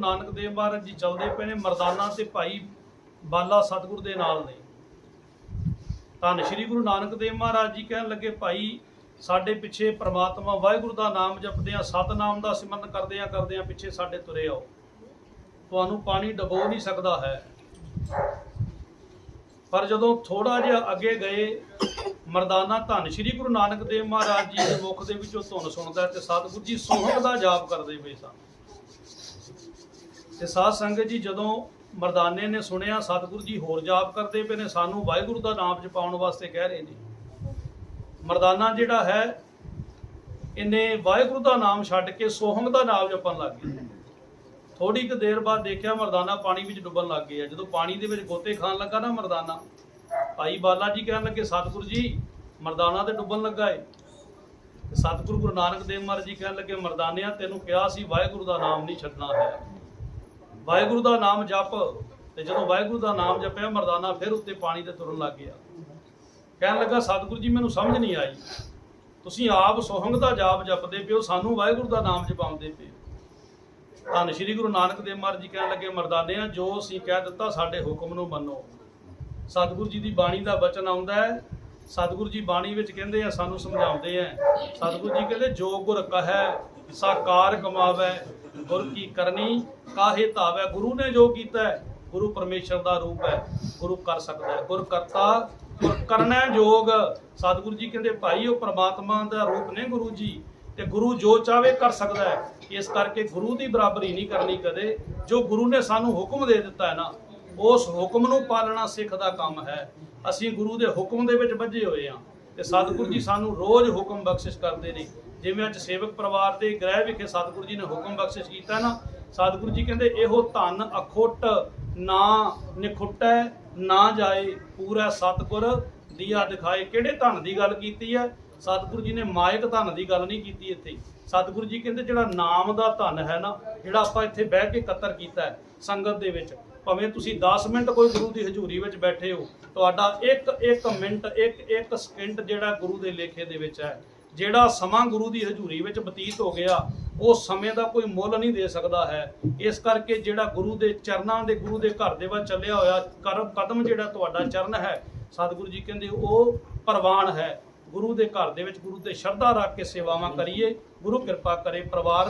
ਨਾਨਕ ਦੇਵ ਮਹਾਰਾਜ ਜੀ ਚੱਲਦੇ ਪਏ ਨੇ ਮਰਦਾਨਾ ਤੇ ਭਾਈ ਬਾਲਾ ਸਤਿਗੁਰ ਦੇ ਨਾਲ ਨੇ। ਧੰਨ ਸ਼੍ਰੀ ਗੁਰੂ ਨਾਨਕ ਦੇਵ ਮਹਾਰਾਜ ਜੀ ਕਹਿਣ ਲੱਗੇ, ਭਾਈ, ਸਾਡੇ ਪਿੱਛੇ ਪ੍ਰਮਾਤਮਾ ਵਾਹਿਗੁਰੂ ਦਾ ਨਾਮ ਜਪਦੇ ਆ, ਸਤਨਾਮ ਦਾ ਸਿਮਰਨ ਕਰਦੇ ਆ ਕਰਦੇ ਆ, ਪਿੱਛੇ ਸਾਡੇ ਤੁਰੇ ਆਓ। ਤੁਹਾਨੂੰ ਪਾਣੀ ਡਬੋ ਨਹੀਂ ਸਕਦਾ ਹੈ। ਪਰ ਜਦੋਂ ਥੋੜਾ ਜਿਹਾ ਅੱਗੇ ਗਏ, ਮਰਦਾਨਾ ਧੰਨ ਸ਼੍ਰੀ ਗੁਰੂ ਨਾਨਕ ਦੇਵ ਮਹਾਰਾਜ ਜੀ ਦੇ ਮੁਖ ਦੇ ਵਿੱਚੋਂ ਧੁਨ ਸੁਣਦਾ ਤੇ ਸਤਿਗੁਰੂ ਜੀ ਸੋਹਣ ਦਾ ਜਾਪ ਕਰਦੇ ਪਏ ਸਨ। ਤੇ ਸਾਧ ਸੰਗਤ ਜੀ, ਜਦੋਂ ਮਰਦਾਨੇ ਨੇ ਸੁਣਿਆ, ਸਤਿਗੁਰੂ ਜੀ ਹੋਰ ਜਾਪ ਕਰਦੇ ਪਏ ਨੇ, ਸਾਨੂੰ ਵਾਹਿਗੁਰੂ ਦਾ ਨਾਮ ਜਪਾਉਣ ਵਾਸਤੇ ਕਹਿ ਰਹੇ ਨੇ। ਮਰਦਾਨਾ ਜਿਹੜਾ ਹੈ, ਇਹਨੇ ਵਾਹਿਗੁਰੂ ਦਾ ਨਾਮ ਛੱਡ ਕੇ ਸੋਹਮ ਦਾ ਨਾਮ ਜਪਣ ਲੱਗ ਗਿਆ। ਥੋੜੀ ਕੁ ਦੇਰ ਬਾਅਦ ਦੇਖਿਆ ਮਰਦਾਨਾ ਪਾਣੀ ਵਿੱਚ ਡੁੱਬਣ ਲੱਗ ਗਿਆ। ਜਦੋਂ ਪਾਣੀ ਦੇ ਵਿੱਚ ਗੋਤੇ ਖਾਣ ਲੱਗਾ ਨਾ ਮਰਦਾਨਾ, ਭਾਈ ਬਾਲਾ ਜੀ ਕਹਿਣ ਲੱਗੇ, ਸਤਿਗੁਰੂ ਜੀ, ਮਰਦਾਨਾ ਤੇ ਡੁੱਬਣ ਲੱਗਾ ਏ। ਤੇ ਸਤਿਗੁਰੂ ਗੁਰੂ ਨਾਨਕ ਦੇਵ ਮਹਾਰਾਜ ਜੀ ਕਹਿਣ ਲੱਗੇ, ਮਰਦਾਨਿਆ, ਤੈਨੂੰ ਕਿਹਾ ਸੀ ਵਾਹਿਗੁਰੂ ਦਾ ਨਾਮ ਨਹੀਂ ਛੱਡਣਾ ਹੈ। ਵਾਹਿਗੁਰੂ ਦਾ ਨਾਮ ਜਪ ਤੇ ਜਦੋਂ ਵਾਹਿਗੁਰੂ ਦਾ ਨਾਮ ਜਪਿਆ ਮਰਦਾਨਾ ਫਿਰ ਉੱਤੇ ਪਾਣੀ ਤੇ ਤੁਰਨ ਲੱਗ ਗਿਆ। ਕਹਿਣ ਲੱਗਾ, ਸਤਿਗੁਰੂ ਜੀ, ਮੈਨੂੰ ਸਮਝ ਨਹੀਂ ਆਈ। ਤੁਸੀਂ ਆਪ ਸੋਹੰਗ ਦਾ ਜਾਪ ਜਪਦੇ ਪਿਓ ਸਾਨੂੰ ਵਾਹਿਗੁਰੂ ਦਾ ਨਾਮ ਜਪਾਉਂਦੇ ਪਿਓ ਧੰਨ ਸ਼੍ਰੀ ਗੁਰੂ ਨਾਨਕ ਦੇਵ ਮਹਾਰਾਜ ਜੀ ਕਹਿਣ ਲੱਗੇ, ਮਰਦਾਨੇ ਆ, ਜੋ ਅਸੀਂ ਕਹਿ ਦਿੱਤਾ, ਸਾਡੇ ਹੁਕਮ ਨੂੰ ਮੰਨੋ। ਸਤਿਗੁਰੂ ਜੀ ਦੀ ਬਾਣੀ ਦਾ ਬਚਨ ਆਉਂਦਾ ਹੈ। ਸਤਿਗੁਰੂ ਜੀ ਬਾਣੀ ਵਿੱਚ ਕਹਿੰਦੇ ਆ, ਸਾਨੂੰ ਸਮਝਾਉਂਦੇ ਆ। ਸਤਿਗੁਰੂ ਜੀ ਕਹਿੰਦੇ, ਜੋ ਗੁਰ ਕਹੈ ਸਾਕਾਰ ਕਮਾਵੇ। ਗੁਰ ਕੀ ਕਰਨੀ, ਕਾਹੇ ਧਾਵੇ? ਗੁਰੂ ਨੇ ਜੋ ਕੀਤਾ ਹੈ, ਗੁਰੂ ਪਰਮੇਸ਼ਰ ਦਾ ਰੂਪ ਹੈ, ਗੁਰੂ ਕਰ ਸਕਦਾ ਹੈ। ਗੁਰ ਕਰਤਾ, ਗੁਰ ਕਰਨਾ ਜੋਗ। ਸਤਿਗੁਰੂ ਜੀ ਕਹਿੰਦੇ, ਭਾਈ, ਉਹ ਪ੍ਰਮਾਤਮਾ ਦਾ ਰੂਪ ਨੇ ਗੁਰੂ ਜੀ ਤੇ ਗੁਰੂ ਜੋ ਚਾਵੇ ਕਰ ਸਕਦਾ ਹੈ। ਇਸ ਕਰਕੇ ਗੁਰੂ ਦੀ ਬਰਾਬਰੀ ਨਹੀਂ ਕਰਨੀ ਕਦੇ। ਜੋ ਗੁਰੂ ਨੇ ਸਾਨੂੰ ਹੁਕਮ ਦੇ ਦਿੱਤਾ ਹੈ ਨਾ, ਉਸ ਹੁਕਮ ਨੂੰ ਪਾਲਣਾ ਸਿੱਖ ਦਾ ਕੰਮ ਹੈ। ਅਸੀਂ ਗੁਰੂ ਦੇ ਹੁਕਮ ਦੇ ਵਿੱਚ ਵੱਜੇ ਹੋਏ ਹਾਂ। ਤੇ ਸਤਿਗੁਰੂ ਜੀ ਸਾਨੂੰ ਰੋਜ਼ ਹੁਕਮ ਬਖਸ਼ਿਸ਼ ਕਰਦੇ ਨੇ। ਜਿਵੇਂ ਅੱਜ ਸੇਵਕ ਪਰਿਵਾਰ ਦੇ ਗ੍ਰਹਿ ਵਿਖੇ ਸਤਿਗੁਰੂ ਜੀ ਨੇ ਹੁਕਮ ਬਖਸ਼ਿਸ਼ ਕੀਤਾ ਨਾ, ਸਤਿਗੁਰੂ ਜੀ ਕਹਿੰਦੇ, ਇਹੋ ਧਨ ਅਖੁੱਟ ਨਾ ਨਿਖੁੱਟੈ, ਨਾ ਜਾਏ ਪੂਰਾ ਸਤਿਗੁਰ। ਦੀਆ ਦਿਖਾਏ ਕਿਹੜੇ ਧਨ ਦੀ ਗੱਲ ਕੀਤੀ ਹੈ ਸਤਿਗੁਰੂ ਜੀ ਨੇ ਮਾਇਕ ਧਨ ਦੀ ਗੱਲ ਨਹੀਂ ਕੀਤੀ ਇੱਥੇ। ਸਤਿਗੁਰੂ ਜੀ ਕਹਿੰਦੇ, ਜਿਹੜਾ ਨਾਮ ਦਾ ਧਨ ਹੈ ਨਾ, ਜਿਹੜਾ ਆਪਾਂ ਇੱਥੇ ਬਹਿ ਕੇ ਇਕੱਤਰ ਕੀਤਾ ਹੈ ਸੰਗਤ ਦੇ ਵਿੱਚ ਭਾਵੇਂ ਤੁਸੀਂ 10 ਮਿੰਟ ਕੋਈ ਗੁਰੂ ਦੀ ਹਜ਼ੂਰੀ ਵਿੱਚ ਬੈਠੇ ਹੋ, ਤੁਹਾਡਾ ਇੱਕ ਇੱਕ ਮਿੰਟ, ਇੱਕ ਇੱਕ ਸਕਿੰਟ ਜਿਹੜਾ ਗੁਰੂ ਦੇ ਲੇਖੇ ਦੇ ਵਿੱਚ ਹੈ, ਜਿਹੜਾ ਸਮਾਂ ਗੁਰੂ ਦੀ ਹਜ਼ੂਰੀ ਵਿੱਚ ਬਤੀਤ ਹੋ ਗਿਆ, ਉਹ ਸਮੇਂ ਦਾ ਕੋਈ ਮੁੱਲ ਨਹੀਂ ਦੇ ਸਕਦਾ ਹੈ। ਇਸ ਕਰਕੇ ਜਿਹੜਾ ਗੁਰੂ ਦੇ ਚਰਨਾਂ ਦੇ, ਗੁਰੂ ਦੇ ਘਰ ਦੇ ਵੱਲ ਚੱਲਿਆ ਹੋਇਆ ਕਰਮ ਕਦਮ ਜਿਹੜਾ ਤੁਹਾਡਾ ਚਰਨ ਹੈ, ਸਤਿਗੁਰੂ ਜੀ ਕਹਿੰਦੇ ਉਹ ਪ੍ਰਵਾਨ ਹੈ। ਗੁਰੂ ਦੇ ਘਰ ਦੇ ਵਿੱਚ ਗੁਰੂ ਤੇ ਸ਼ਰਧਾ ਰੱਖ ਕੇ ਸੇਵਾਵਾਂ ਕਰੀਏ, ਗੁਰੂ ਕਿਰਪਾ ਕਰੇ ਪਰਿਵਾਰ